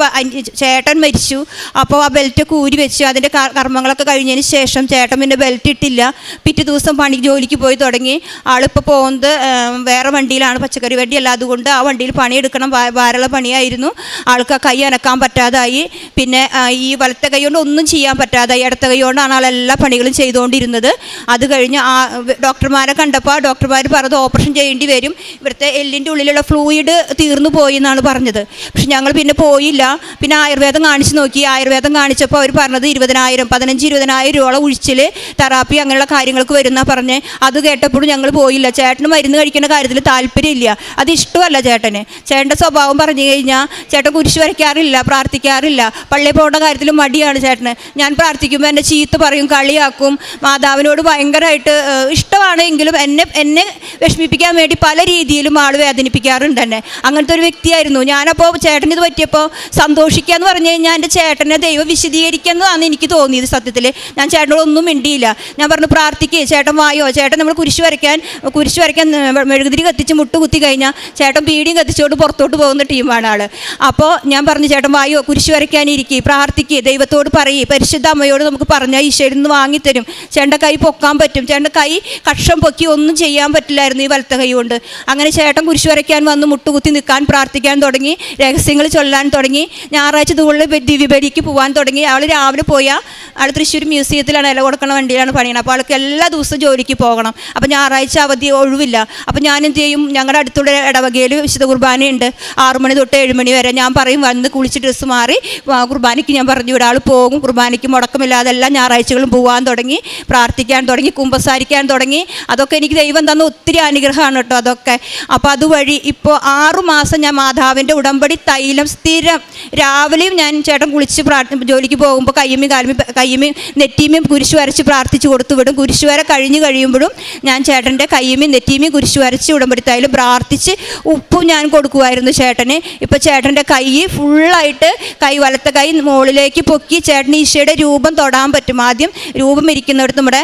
ചേട്ടൻ മരിച്ചു. അപ്പോൾ ആ ബെൽറ്റ് കൂരി വെച്ചു. അതിന്റെ കർമ്മങ്ങളൊക്കെ കഴിഞ്ഞതിന് ശേഷം ചേട്ടൻ പിന്നെ ബെൽറ്റ് ഇട്ടില്ല. പിറ്റേ ദിവസം പണി ജോലിക്ക് പോയി തുടങ്ങി. ആളിപ്പോൾ പോകുന്നത് വേറെ വണ്ടിയിലാണ് പച്ചക്കറി വണ്ടി വണ്ടിയല്ല. അതുകൊണ്ട് ആ വണ്ടിയിൽ പണിയെടുക്കണം. വാരള പണിയായിരുന്നു. ആൾക്ക് കൈ അനക്കാൻ പറ്റാതായി. പിന്നെ ഈ വലത്തെ കൈ കൊണ്ട് ഒന്നും ചെയ്യാൻ പറ്റാതായി. ഇടത്ത കൈ കൊണ്ടാണ് ആൾ എല്ലാ പണികളും ചെയ്തുകൊണ്ടിരുന്നത്. അത് കഴിഞ്ഞ് ആ ഡോക്ടർമാരെ കണ്ടപ്പോൾ ഡോക്ടർമാർ പറഞ്ഞത് ഓപ്പറേഷൻ ചെയ്യേണ്ടി വരും. ഇവിടുത്തെ എല്ലിന്റെ ഉള്ളിലുള്ള ഫ്ലൂയിഡ് തീർന്നു പോയി എന്നാണ് പറഞ്ഞത്. പക്ഷെ ഞങ്ങൾ പിന്നെ പോയില്ല. പിന്നെ ആയുർവേദം കാണിച്ച് നോക്കി. ആയുർവേദം കാണിച്ചപ്പോൾ അവർ പറഞ്ഞത് ഇരുപതിനായിരം പതിനഞ്ച് ഇരുപതിനായിരം രൂപ ഒഴിച്ചിൽ തെറാപ്പി അങ്ങനെയുള്ള കാര്യങ്ങൾക്ക് വരുന്ന പറഞ്ഞ്. അത് കേട്ടപ്പോഴും ഞങ്ങൾ പോയില്ല. ചേട്ടന് മരുന്ന് കഴിക്കുന്ന കാര്യത്തിൽ താല്പര്യമില്ല. അത് ഇഷ്ടമല്ല ചേട്ടന്. ചേട്ടന്റെ സ്വഭാവം പറഞ്ഞു കഴിഞ്ഞാൽ ചേട്ടൻ കുരിശ് വരയ്ക്കാറില്ല പ്രാർത്ഥിക്കാറില്ല. പള്ളിയിൽ പോകേണ്ട കാര്യത്തിലും മടിയാണ് ചേട്ടന്. ഞാൻ പ്രാർത്ഥിക്കുമ്പോൾ എന്നെ ചീത്ത പറയും കളിയാക്കും. മാതാവിനോട് ഭയങ്കരമായിട്ട് ഇഷ്ടമാണെങ്കിലും എന്നെ എന്നെ വിഷമിപ്പിക്കാൻ വേണ്ടി പല രീതിയിലും ആൾ വേദനിപ്പിക്കാറുണ്ട് എന്നെ. അങ്ങനത്തെ ഒരു വ്യക്തിയായിരുന്നു. ഞാനപ്പോൾ ചേട്ടന് ഇത് പറ്റിയപ്പോൾ സന്തോഷിക്കുക എന്ന് പറഞ്ഞു കഴിഞ്ഞാൽ എന്റെ ചേട്ടനെ ദൈവം വിശദീകരിക്കുന്നതാണ് എനിക്ക് തോന്നിയത്. സത്യത്തിൽ ഞാൻ ചേട്ടനോട് ഒന്നും മിണ്ടിയില്ല. ഞാൻ പറഞ്ഞു പ്രാർത്ഥിക്കേ ചേട്ടൻ വായോ? ചേട്ടൻ നമ്മൾ കുരിശ് വരയ്ക്കാൻ കുരിശ് വരയ്ക്കാൻ മെഴുകുതിരി കത്തിച്ച് മുട്ട് കുത്തി കഴിഞ്ഞാൽ ചേട്ടൻ പീടിയും കത്തിച്ചുകൊണ്ട് പുറത്തോട്ട് പോകുന്ന ടീമാണ് ആൾ അപ്പോൾ ഞാൻ പറഞ്ഞു ചേട്ടൻ വായോ? കുരിശ് വരയ്ക്കാനിരിക്കുക പ്രാർത്ഥിക്കുക ദൈവത്തോട് പറയും. പരിശുദ്ധ അമ്മയോട് നമുക്ക് പറഞ്ഞാൽ ഈശ്വരിൽ നിന്ന് വാങ്ങിത്തരും. ചേട്ടന്റെ കൈ പൊക്കാൻ പറ്റും. ചേട്ടന്റെ കൈ കക്ഷം പൊക്കി ഒന്നും ചെയ്യാൻ പറ്റില്ലായിരുന്നു ഈ വലത്തെ കൈ കൊണ്ട്. അങ്ങനെ ചേട്ടൻ കുരിശ് വരയ്ക്കാൻ വന്ന് മുട്ടുകുത്തി നിൽക്കാൻ പ്രാർത്ഥിക്കാൻ തുടങ്ങി. രഹസ്യങ്ങൾ ചൊല്ലാൻ തുടങ്ങി. ഞായറാഴ്ച ദൂളിൽ ദിവ്യബലിക്ക് പോകാൻ തുടങ്ങി. അവൾ രാവിലെ പോയാൽ ആൾ തൃശ്ശൂർ മ്യൂസിയത്തിലാണ് ഇല കൊടുക്കുന്ന വണ്ടിയിലാണ് പണിയണം അപ്പോൾ ആൾക്ക് എല്ലാ ദിവസവും ജോലിക്ക് പോകണം. അപ്പോൾ ഞായറാഴ്ച അവധി ഒഴിവില്ല. അപ്പോൾ ഞാൻ എന്ത് ചെയ്യും? ഞങ്ങളുടെ അടുത്തുള്ള ഇടവകയിൽ വിശുദ്ധ കുർബാനയുണ്ട്. മണി തൊട്ട് ഏഴ് മണി വരെ ഞാൻ പറയും വന്ന് കുളിച്ച് ഡ്രസ്സ് മാറി കുർബാനയ്ക്ക് ഞാൻ പറഞ്ഞു ഒരാൾ പോകും കുർബാനയ്ക്ക് മുടക്കമില്ലാതെ എല്ലാ ഞായറാഴ്ചകളും പോകാൻ തുടങ്ങി പ്രാർത്ഥിക്കാൻ തുടങ്ങി കുമ്പസാരിക്കാൻ തുടങ്ങി. അതൊക്കെ എനിക്ക് ദൈവം തന്ന ഒത്തിരി അനുഗ്രഹമാണ് കേട്ടോ അതൊക്കെ. അപ്പോൾ അതുവഴി ഇപ്പോൾ ആറു മാസം ഞാൻ മാതാവിന്റെ ഉടമ്പടി തൈലം സ്ഥിരം രാവിലെയും ഞാൻ ചേട്ടൻ കുളിച്ച് പ്രാർത്ഥി ജോലിക്ക് പോകുമ്പോൾ കയ്യമ്മി കാലമി കയ്യമ്മയും നെറ്റിയമ്മയും കുരിശ് വരച്ച് പ്രാർത്ഥിച്ചു കൊടുത്തു വിടും കുരിശ് വര കഴിഞ്ഞ് കഴിയുമ്പോഴും ഞാൻ ചേട്ടന്റെ കയ്യുമേയും നെറ്റിയമ്മയും കുരിശ് വരച്ച് ഉടമ്പടി തൈലം പ്രാർത്ഥിച്ച് ഉപ്പും ഞാൻ കൊടുക്കുമായിരുന്നു ചേട്ടന്. ഇപ്പോൾ ചേട്ടന്റെ കൈ ഫുള്ളായിട്ട് കൈ വലത്തെ കൈ മുകളിലേക്ക് പൊക്കി ചേട്ടൻ ഈശോയുടെ രൂപം തൊടാൻ പറ്റും. ആദ്യം രൂപം ഇരിക്കുന്നിടത്ത് നമ്മുടെ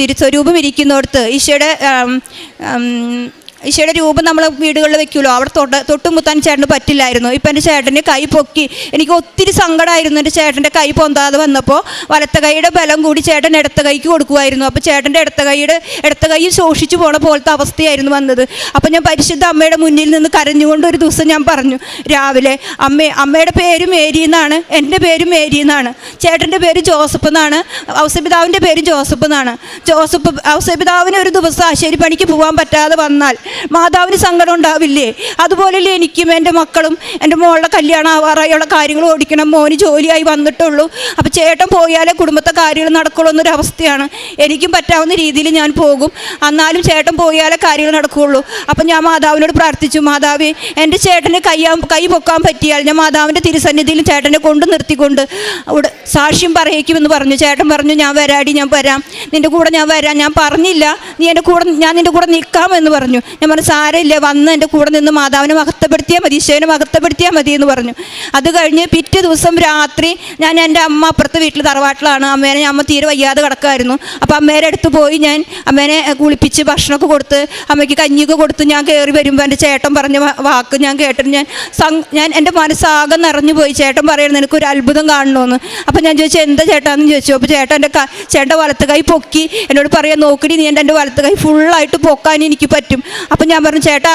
തിരുസ്വരൂപം ഇരിക്കുന്നിടത്ത് ഈശോയുടെ ഈശോയുടെ രൂപം നമ്മൾ വീടുകളിൽ വെക്കുമല്ലോ. അവിടെ തൊട്ട് തൊട്ടുമുത്താൻ ചേട്ടന് പറ്റില്ലായിരുന്നു. ഇപ്പം എന്റെ ചേട്ടന് കൈ പൊക്കി എനിക്ക് ഒത്തിരി സങ്കടമായിരുന്നു എന്റെ ചേട്ടന്റെ കൈ പൊന്താതെ വന്നപ്പോൾ. വലത്ത കൈയുടെ ബലം കൂടി ചേട്ടൻ ഇടത്ത കൈക്ക് കൊടുക്കുമായിരുന്നു. അപ്പോൾ ചേട്ടന്റെ ഇടത്ത കൈയുടെ ഇടത്ത കൈ ശോഷിച്ചു പോണ പോലത്തെ അവസ്ഥയായിരുന്നു വന്നത്. അപ്പോൾ ഞാൻ പരിശുദ്ധ അമ്മയുടെ മുന്നിൽ നിന്ന് കരഞ്ഞുകൊണ്ട് ഒരു ദിവസം ഞാൻ പറഞ്ഞു രാവിലെ അമ്മ അമ്മയുടെ പേര് മേരി എന്നാണ് എന്റെ പേര് മേരി എന്നാണ്. ചേട്ടന്റെ പേര് ജോസഫ് എന്നാണ് ഔസപിതാവിന്റെ പേര് ജോസഫ് എന്നാണ്. ജോസഫ് ഔസപിതാവിന് ഒരു ദിവസം ആശേരി പണിക്ക് പോകാൻ പറ്റാതെ വന്നാൽ മാതാവിന് സങ്കടം ഉണ്ടാവില്ലേ? അതുപോലെയല്ലേ എനിക്കും എന്റെ മക്കളും എന്റെ മോളുടെ കല്യാണം ആവാറായുള്ള കാര്യങ്ങൾ ഓടിക്കണം. മോന് ജോലിയായി വന്നിട്ടുള്ളൂ. അപ്പോൾ ചേട്ടൻ പോയാലേ കുടുംബത്തെ കാര്യങ്ങൾ നടക്കുള്ളൂ എന്നൊരവസ്ഥയാണ്. എനിക്കും പറ്റാവുന്ന രീതിയിൽ ഞാൻ പോകും. എന്നാലും ചേട്ടൻ പോയാലേ കാര്യങ്ങൾ നടക്കുകയുള്ളൂ അപ്പം ഞാൻ മാതാവിനോട് പ്രാർത്ഥിച്ചു. മാതാവ് എന്റെ ചേട്ടന് കയ്യാ കൈ പൊക്കാൻ പറ്റിയാൽ ഞാൻ മാതാവിന്റെ തിരുസന്നിധിയിൽ ചേട്ടനെ കൊണ്ട് നിർത്തിക്കൊണ്ട് അവിടെ സാക്ഷ്യം പറയിക്കുമെന്ന് പറഞ്ഞു. ചേട്ടൻ പറഞ്ഞു ഞാൻ വരാടി ഞാൻ വരാം. നിന്റെ കൂടെ ഞാൻ വരാം. ഞാൻ പറഞ്ഞില്ല. നീ എന്റെ കൂടെ ഞാൻ നിന്റെ കൂടെ നിൽക്കാമെന്ന് പറഞ്ഞു. ഞാൻ പറഞ്ഞു സാരമില്ല വന്ന് എന്റെ കൂടെ നിന്ന് മാതാവിനെ മഹത്വപ്പെടുത്തിയാൽ മതി ഈശോനെ മഹത്വപ്പെടുത്തിയാൽ മതി എന്ന് പറഞ്ഞു. അത് കഴിഞ്ഞ് പിറ്റേ ദിവസം രാത്രി ഞാൻ എന്റെ അമ്മ അപ്പുറത്തെ വീട്ടിൽ തറവാട്ടിലാണ്. അമ്മേനെ ഞാൻ അമ്മ തീരെ വയ്യാതെ കിടക്കുമായിരുന്നു അപ്പോൾ അമ്മേരെ അടുത്ത് പോയി ഞാൻ അമ്മേനെ കുളിപ്പിച്ച് ഭക്ഷണമൊക്കെ കൊടുത്ത് അമ്മയ്ക്ക് കഞ്ഞിയൊക്കെ കൊടുത്ത് ഞാൻ കയറി വരുമ്പോൾ എന്റെ ചേട്ടൻ പറഞ്ഞ വാക്ക് ഞാൻ കേട്ടിട്ട് ഞാൻ ഞാൻ എന്റെ മനസ്സാകെ നിറഞ്ഞു പോയി. ചേട്ടൻ പറയുന്നത് എനിക്കൊരു അത്ഭുതം കാണണമെന്ന് അപ്പോൾ ഞാൻ ചോദിച്ചു എന്താ ചേട്ടാന്ന്? ചോദിച്ചു. അപ്പോൾ ചേട്ടൻ എന്റെ ചേട്ടന്റെ വലത്ത് കൈ പൊക്കി എന്നോട് പറയാൻ നോക്കി നീ എന്റെ എന്റെ വലത്ത് കൈ ഫുള്ളായിട്ട് പൊക്കാൻ എനിക്ക് പറ്റും. അപ്പം ഞാൻ പറഞ്ഞു ചേട്ടാ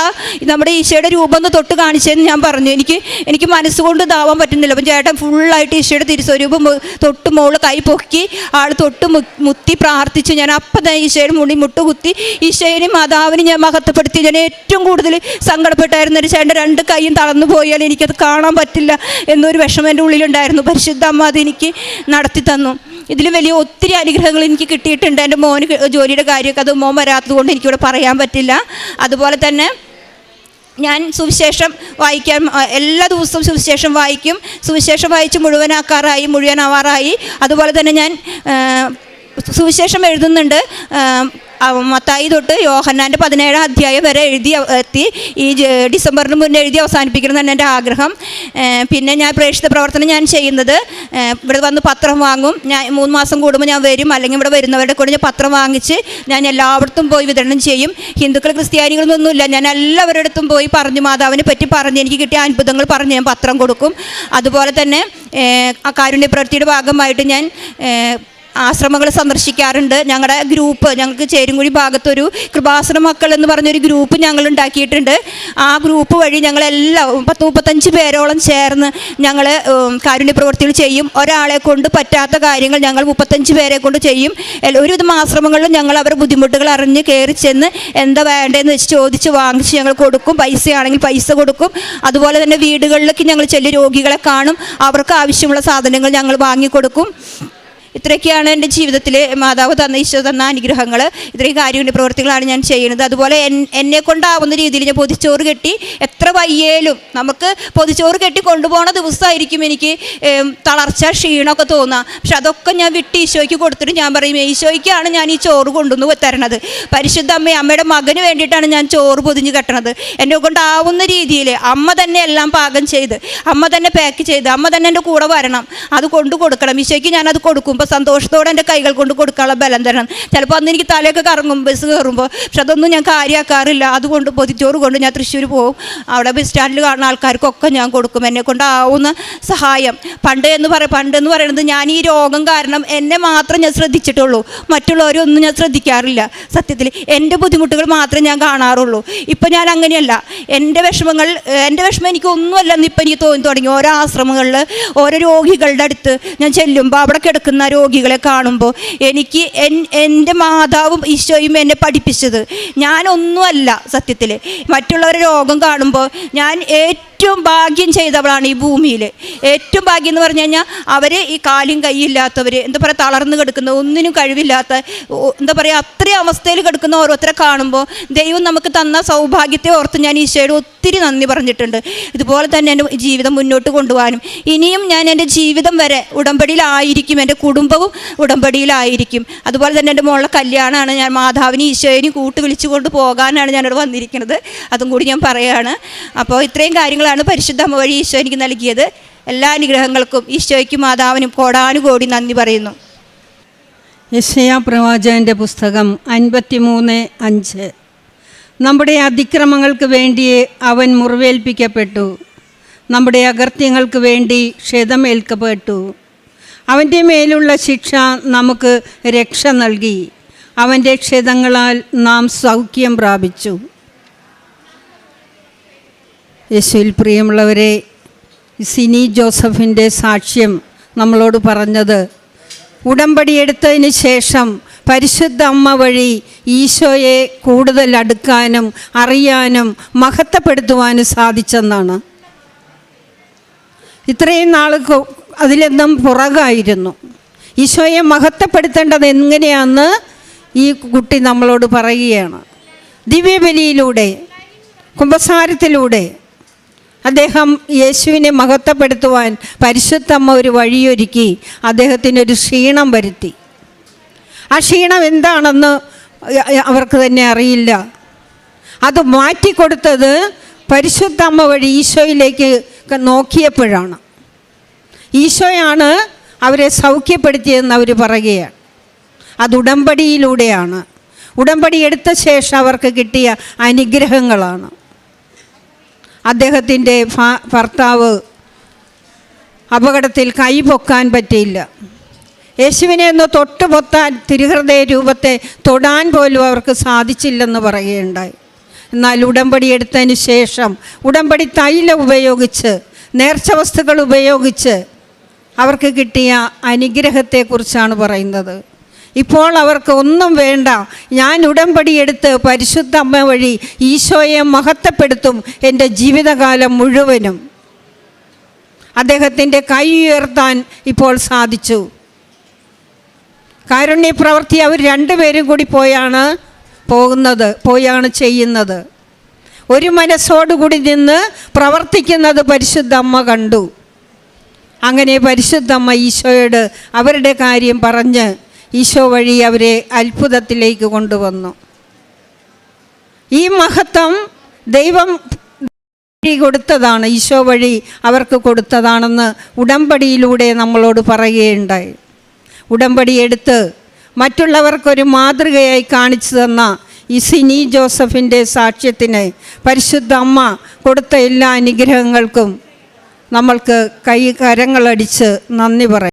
നമ്മുടെ ഈശോയുടെ രൂപം ഒന്ന് തൊട്ട് കാണിച്ചതെന്ന് ഞാൻ പറഞ്ഞു. എനിക്ക് എനിക്ക് മനസ്സുകൊണ്ട് ഇതാവാൻ പറ്റുന്നില്ല. അപ്പം ചേട്ടൻ ഫുള്ളായിട്ട് ഈശോയുടെ തിരുസ്വരൂപം തൊട്ട് മോൾ കൈ പൊക്കി ആൾ തൊട്ട് മുത്തി പ്രാർത്ഥിച്ചു. ഞാൻ അപ്പം തന്നെ ഈശോയുടെ മുടി മുട്ടുകുത്തി ഈശോയെയും മാതാവിനെ ഞാൻ മഹത്വപ്പെടുത്തി. ഞാൻ ഏറ്റവും കൂടുതൽ സങ്കടപ്പെട്ടായിരുന്നു ഒരു ചേട്ടന്റെ രണ്ട് കൈയും തളർന്നു പോയാൽ എനിക്കത് കാണാൻ പറ്റില്ല എന്നൊരു വിഷമം എന്റെ ഉള്ളിലുണ്ടായിരുന്നു. പരിശുദ്ധ അമ്മ അതെനിക്ക് നടത്തി തന്നു. ഇതിൽ വലിയ ഒത്തിരി അനുഗ്രഹങ്ങൾ എനിക്ക് കിട്ടിയിട്ടുണ്ട്. എന്റെ മോന് ജോലിയുടെ കാര്യമൊക്കെ അത് മോൻ വരാത്തത് കൊണ്ട് എനിക്കിവിടെ പറയാൻ പറ്റില്ല. അതുപോലെ തന്നെ ഞാൻ സുവിശേഷം വായിക്കാൻ എല്ലാ ദിവസവും സുവിശേഷം വായിക്കും. സുവിശേഷം വായിച്ച് മുഴുവനാക്കാറായി മുഴുവനാവാറായി. അതുപോലെ തന്നെ ഞാൻ സുവിശേഷം എഴുതുന്നുണ്ട്. മത്തായി തൊട്ട് യോഹന്നാന്റെ പതിനേഴാം അധ്യായം വരെ എഴുതി എത്തി. ഈ ഡിസംബറിന് മുന്നേ എഴുതി അവസാനിപ്പിക്കണം എന്നാണ് എന്റെ ആഗ്രഹം. പിന്നെ ഞാൻ പ്രേക്ഷിത പ്രവർത്തനം ഞാൻ ചെയ്യുന്നത്. ഇവിടെ വന്ന് പത്രം വാങ്ങും. ഞാൻ മൂന്ന് മാസം കൂടുമ്പോൾ ഞാൻ വരും. അല്ലെങ്കിൽ ഇവിടെ വരുന്നവരുടെ കൂടെ ഞാൻ പത്രം വാങ്ങിച്ച് ഞാൻ എല്ലായിടത്തും പോയി വിതരണം ചെയ്യും. ഹിന്ദുക്കൾ ക്രിസ്ത്യാനികളൊന്നുമില്ല. ഞാൻ എല്ലാവരുടെ അടുത്തും പോയി പറഞ്ഞു മാതാവിനെ പറ്റി പറഞ്ഞ് എനിക്ക് കിട്ടിയ അത്ഭുതങ്ങൾ പറഞ്ഞ് ഞാൻ പത്രം കൊടുക്കും. അതുപോലെ തന്നെ ആ കാരുണ്യ പ്രവൃത്തിയുടെ ഭാഗമായിട്ട് ഞാൻ ആശ്രമങ്ങൾ സന്ദർശിക്കാറുണ്ട്. ഞങ്ങളുടെ ഗ്രൂപ്പ് ഞങ്ങൾക്ക് ചേരുംകുഴി ഭാഗത്തൊരു കൃപാശ്രമ മക്കൾ എന്ന് പറഞ്ഞൊരു ഗ്രൂപ്പ് ഞങ്ങൾ ഉണ്ടാക്കിയിട്ടുണ്ട് ആ ഗ്രൂപ്പ് വഴി ഞങ്ങളെല്ലാം പത്ത് മുപ്പത്തഞ്ച് പേരോളം ചേർന്ന് ഞങ്ങൾ കാരുണ്യ പ്രവൃത്തികൾ ചെയ്യും. ഒരാളെ കൊണ്ട് പറ്റാത്ത കാര്യങ്ങൾ ഞങ്ങൾ മുപ്പത്തഞ്ച് പേരെ കൊണ്ട് ചെയ്യും. ഒരുവിധം ആശ്രമങ്ങളിലും ഞങ്ങൾ അവരുടെ ബുദ്ധിമുട്ടുകൾ അറിഞ്ഞ് കയറി ചെന്ന് എന്താ വേണ്ടതെന്ന് വെച്ച് ചോദിച്ച് വാങ്ങിച്ച് ഞങ്ങൾ കൊടുക്കും. പൈസയാണെങ്കിൽ പൈസ കൊടുക്കും. അതുപോലെ തന്നെ വീടുകളിലേക്ക് ഞങ്ങൾ ചെല്ലി രോഗികളെ കാണും. അവർക്ക് ആവശ്യമുള്ള സാധനങ്ങൾ ഞങ്ങൾ വാങ്ങിക്കൊടുക്കും. ഇത്രയൊക്കെയാണ് എന്റെ ജീവിതത്തിൽ മാതാവ് തന്ന ഈശോ തന്ന അനുഗ്രഹങ്ങൾ. ഇത്രയും കാര്യമുണ്ട് പ്രവൃത്തികളാണ് ഞാൻ ചെയ്യുന്നത്. അതുപോലെ എന്നെ കൊണ്ടാവുന്ന രീതിയിൽ ഞാൻ പൊതിച്ചോറ് കെട്ടി എത്ര വയ്യേലും നമുക്ക് പൊതിച്ചോറ് കെട്ടി കൊണ്ടുപോകുന്ന ദിവസമായിരിക്കും എനിക്ക് തളർച്ച ക്ഷീണമൊക്കെ തോന്നുക പക്ഷെ അതൊക്കെ ഞാൻ വിട്ട് ഈശോയ്ക്ക് കൊടുത്തിട്ട് ഞാൻ പറയും ഈശോയ്ക്കാണ് ഞാൻ ഈ ചോറ് കൊണ്ടുവന്ന് തരണത്. പരിശുദ്ധ അമ്മ അമ്മയുടെ മകന് വേണ്ടിയിട്ടാണ് ഞാൻ ചോറ് പൊതിഞ്ഞ് കെട്ടണത്. എന്നെ കൊണ്ടാവുന്ന രീതിയിൽ അമ്മ തന്നെ എല്ലാം പാകം ചെയ്ത് അമ്മ തന്നെ പാക്ക് ചെയ്ത് അമ്മ തന്നെ എന്റെ കൂടെ വരണം. അത് കൊണ്ടു കൊടുക്കണം. ഈശോയ്ക്ക് ഞാൻ അത് കൊടുക്കുമ്പോൾ സന്തോഷത്തോടെ എന്റെ കൈകൾ കൊണ്ട് കൊടുക്കാനുള്ള ബലം തരണം. ചിലപ്പോൾ അന്ന് എനിക്ക് തലയൊക്കെ കറങ്ങും ബസ് കയറുമ്പോൾ പക്ഷെ അതൊന്നും ഞാൻ കാര്യമാക്കാറില്ല അതുകൊണ്ട് പൊതിച്ചോറ് കൊണ്ട് ഞാൻ തൃശ്ശൂർ പോകും. അവിടെ ബസ് സ്റ്റാൻഡിൽ കാണുന്ന ആൾക്കാർക്കൊക്കെ ഞാൻ കൊടുക്കും. എന്നെ കൊണ്ടാവുന്ന സഹായം. പണ്ട് എന്ന് പറ പണ്ട് എന്ന് പറയുന്നത് ഞാൻ ഈ രോഗം കാരണം എന്നെ മാത്രം ഞാൻ ശ്രദ്ധിച്ചിട്ടുള്ളൂ. മറ്റുള്ളവരൊന്നും ഞാൻ ശ്രദ്ധിക്കാറില്ല. സത്യത്തിൽ എന്റെ ബുദ്ധിമുട്ടുകൾ മാത്രമേ ഞാൻ കാണാറുള്ളൂ. ഇപ്പം ഞാൻ അങ്ങനെയല്ല. എന്റെ വിഷമങ്ങൾ എന്റെ വിഷമം എനിക്ക് ഒന്നുമല്ലെന്ന് ഇപ്പം എനിക്ക് തോന്നി തുടങ്ങി. ഓരോ ആശ്രമങ്ങളിൽ ഓരോ രോഗികളുടെ അടുത്ത് ഞാൻ ചെല്ലുമ്പോൾ അവിടെ കിടക്കുന്ന രോഗികളെ കാണുമ്പോൾ എനിക്ക് എൻ- എന്റെ മാതാവും ഈശോയും എന്നെ പഠിപ്പിച്ചത്. ഞാനൊന്നുമല്ല സത്യത്തിൽ. മറ്റുള്ളവരെ രോഗം കാണുമ്പോൾ ഞാൻ ഏറ്റവും ഭാഗ്യം ചെയ്തവളാണ് ഈ ഭൂമിയിൽ ഏറ്റവും ഭാഗ്യം എന്ന് പറഞ്ഞു കഴിഞ്ഞാൽ അവർ ഈ കാലും കൈയില്ലാത്തവർ എന്താ പറയുക തളർന്ന് കിടക്കുന്ന ഒന്നിനും കഴിവില്ലാത്ത എന്താ പറയുക അത്രയും അവസ്ഥയിൽ കിടക്കുന്ന ഓരോരുത്തരെ കാണുമ്പോൾ ദൈവം നമുക്ക് തന്ന സൗഭാഗ്യത്തെ ഓർത്ത് ഞാൻ ഈശോയോട് ഒത്തിരി നന്ദി പറഞ്ഞിട്ടുണ്ട്. ഇതുപോലെ തന്നെ എന്റെ ജീവിതം മുന്നോട്ട് കൊണ്ടുപോകാനും ഇനിയും ഞാൻ എന്റെ ജീവിതം വരെ ഉടമ്പടിയിലായിരിക്കും എന്റെ കുടുംബവും ഉടമ്പടിയിലായിരിക്കും. അതുപോലെ തന്നെ എന്റെ മോളുടെ കല്യാണമാണ് ഞാൻ മാതാവിനെ ഈശോയിനെയും കൂട്ട് വിളിച്ചുകൊണ്ട് പോകാനാണ് ഞാനിവിടെ വന്നിരിക്കുന്നത്. അതും കൂടി ഞാൻ പറയുകയാണ് അപ്പോൾ ഇത്രയും കാര്യങ്ങളാണ് പരിശുദ്ധ അമ്മ വഴി ഈശോ എനിക്ക് നൽകിയത്. എല്ലാ അനുഗ്രഹങ്ങൾക്കും ഈശോയ്ക്കും മാതാവിനും കോടാനുകോടി നന്ദി പറയുന്നു. യശയാ പ്രവാചകന്റെ പുസ്തകം അൻപത്തിമൂന്ന് അഞ്ച്. നമ്മുടെ അതിക്രമങ്ങൾക്ക് വേണ്ടിയേ അവൻ മുറിവേൽപ്പിക്കപ്പെട്ടു. നമ്മുടെ അകർത്യങ്ങൾക്ക് വേണ്ടി ക്ഷതമേൽക്കപ്പെട്ടു അവന്റെ മേലുള്ള ശിക്ഷ നമുക്ക് രക്ഷ നൽകി. അവന്റെ ക്ഷതങ്ങളാൽ നാം സൗഖ്യം പ്രാപിച്ചു. യേശുവിൽ പ്രിയമുള്ളവരെ സിനി ജോസഫിന്റെ സാക്ഷ്യം നമ്മളോട് പറഞ്ഞത് ഉടമ്പടി എടുത്തതിന് ശേഷം പരിശുദ്ധ അമ്മ വഴി ഈശോയെ കൂടുതൽ അടുക്കാനും അറിയാനും മഹത്വപ്പെടുത്തുവാനും സാധിച്ചെന്നാണ്. ഇത്രയും നാൾ അതിലെന്നും പുറകായിരുന്നു. ഈശോയെ മഹത്വപ്പെടുത്തേണ്ടത് എങ്ങനെയാണെന്ന് ഈ കുട്ടി നമ്മളോട് പറയുകയാണ്. ദിവ്യബലിയിലൂടെ കുംഭസാരത്തിലൂടെ അദ്ദേഹം യേശുവിനെ മഹത്വപ്പെടുത്തുവാൻ പരിശുദ്ധമ്മ ഒരു വഴിയൊരുക്കി അദ്ദേഹത്തിനൊരു ക്ഷീണം വരുത്തി. ആ ക്ഷീണം എന്താണെന്ന് അവർക്ക് തന്നെ അറിയില്ല. അത് മാറ്റിക്കൊടുത്തത് പരിശുദ്ധമ്മ വഴി ഈശോയിലേക്ക് നോക്കിയപ്പോഴാണ്. ഈശോയാണ് അവരെ സൗഖ്യപ്പെടുത്തിയതെന്ന് അവർ പറയുകയാണ്. അത് ഉടമ്പടിയിലൂടെയാണ്. ഉടമ്പടി എടുത്ത ശേഷം അവർക്ക് കിട്ടിയ അനുഗ്രഹങ്ങളാണ്. അദ്ദേഹത്തിന്റെ ഭർത്താവ് അപകടത്തിൽ കൈ പൊക്കാൻ പറ്റിയില്ല. യേശുവിനെ ഒന്ന് തൊട്ട് പൊത്താൻ തിരുഹൃദയ രൂപത്തെ തൊടാൻ പോലും അവർക്ക് സാധിച്ചില്ലെന്ന് പറയുകയുണ്ടായി. എന്നാൽ ഉടമ്പടി എടുത്തതിന് ശേഷം ഉടമ്പടി തൈലം ഉപയോഗിച്ച് നേർച്ച വസ്തുക്കൾ ഉപയോഗിച്ച് അവർക്ക് കിട്ടിയ അനുഗ്രഹത്തെക്കുറിച്ചാണ് പറയുന്നത്. ഇപ്പോൾ അവർക്ക് ഒന്നും വേണ്ട. ഞാൻ ഉടമ്പടി എടുത്ത് പരിശുദ്ധ അമ്മ വഴി ഈശോയെ മഹത്വപ്പെടുത്തും എന്റെ ജീവിതകാലം മുഴുവനും. അദ്ദേഹത്തിന്റെ കൈ ഉയർത്താൻ ഇപ്പോൾ സാധിച്ചു. കാരുണ്യ പ്രവൃത്തി അവർ രണ്ടുപേരും കൂടി പോയാണ് പോകുന്നത് പോയാണ് ചെയ്യുന്നത്. ഒരു മനസ്സോടുകൂടി നിന്ന് പ്രവർത്തിക്കുന്നത് പരിശുദ്ധ അമ്മ കണ്ടു. അങ്ങനെ പരിശുദ്ധമ്മ ഈശോയോട് അവരുടെ കാര്യം പറഞ്ഞ് ഈശോ വഴി അവരെ അത്ഭുതത്തിലേക്ക് കൊണ്ടുവന്നു. ഈ മഹത്വം ദൈവം കൊടുത്തതാണ് ഈശോ വഴി അവർക്ക് കൊടുത്തതാണെന്ന് ഉടമ്പടിയിലൂടെ നമ്മളോട് പറയുകയുണ്ടായി. ഉടമ്പടി എടുത്ത് മറ്റുള്ളവർക്കൊരു മാതൃകയായി കാണിച്ചു തന്ന ഈ സിനി ജോസഫിന്റെ സാക്ഷ്യത്തിന് പരിശുദ്ധ അമ്മ കൊടുത്ത എല്ലാ അനുഗ്രഹങ്ങൾക്കും നമ്മൾക്ക് കൈ കരങ്ങളടിച്ച് നന്ദി പറയും.